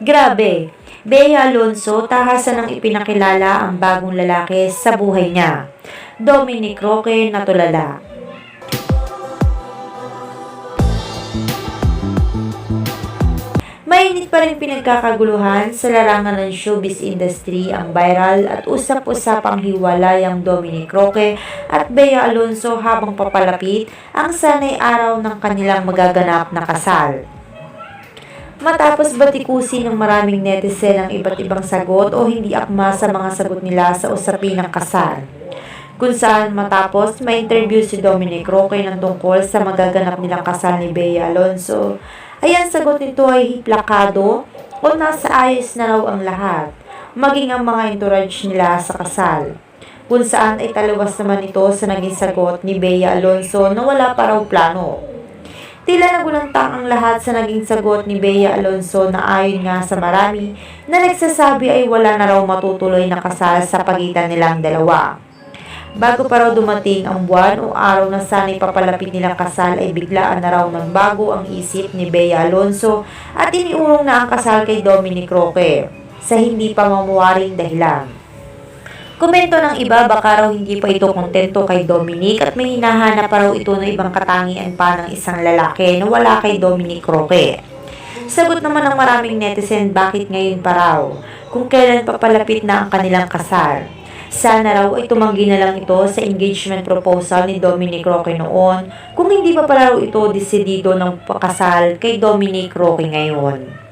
Grabe, Bea Alonso tahasan ng ipinakilala ang bagong lalaki sa buhay niya. Dominic Roque natulala. Mainit pa rin pinagkakaguluhan sa larangan ng showbiz industry ang viral at usap-usapang hiwalayang Dominic Roque at Bea Alonso habang papalapit ang sanay araw ng kanilang magaganap na kasal. Matapos batikusin ng maraming netizen ang iba't ibang sagot o hindi akma sa mga sagot nila sa usapin ng kasal. Kung saan matapos may interview si Dominic Roque ng tungkol sa magaganap nilang kasal ni Bea Alonso, ay ang sagot nito ay plakado o nasa ayos na raw ang lahat, maging ang mga entourage nila sa kasal. Kung saan ay taliwas naman ito sa naging sagot ni Bea Alonso na wala pa raw plano. Tila nagulantang ang lahat sa naging sagot ni Bea Alonso na ayon nga sa marami na nagsasabi ay wala na raw matutuloy na kasal sa pagitan nilang dalawa. Bago pa raw dumating ang buwan o araw na sana'y papalapit nilang kasal ay biglaan na raw ng bago ang isip ni Bea Alonso at iniurong na ang kasal kay Dominic Roque sa hindi pa mamuwaring dahilan. Komento ng iba baka raw hindi pa ito kontento kay Dominic at may hinahanap pa raw ito ng ibang katangian pa ng isang lalaki na wala kay Dominic Roque. Sagot naman ng maraming netizen bakit ngayon pa raw kung kailan papalapit na ang kanilang kasal. Sana raw ay tumanggi na lang ito sa engagement proposal ni Dominic Roque noon kung hindi pa pala ito desidido ng pakasal kay Dominic Roque ngayon.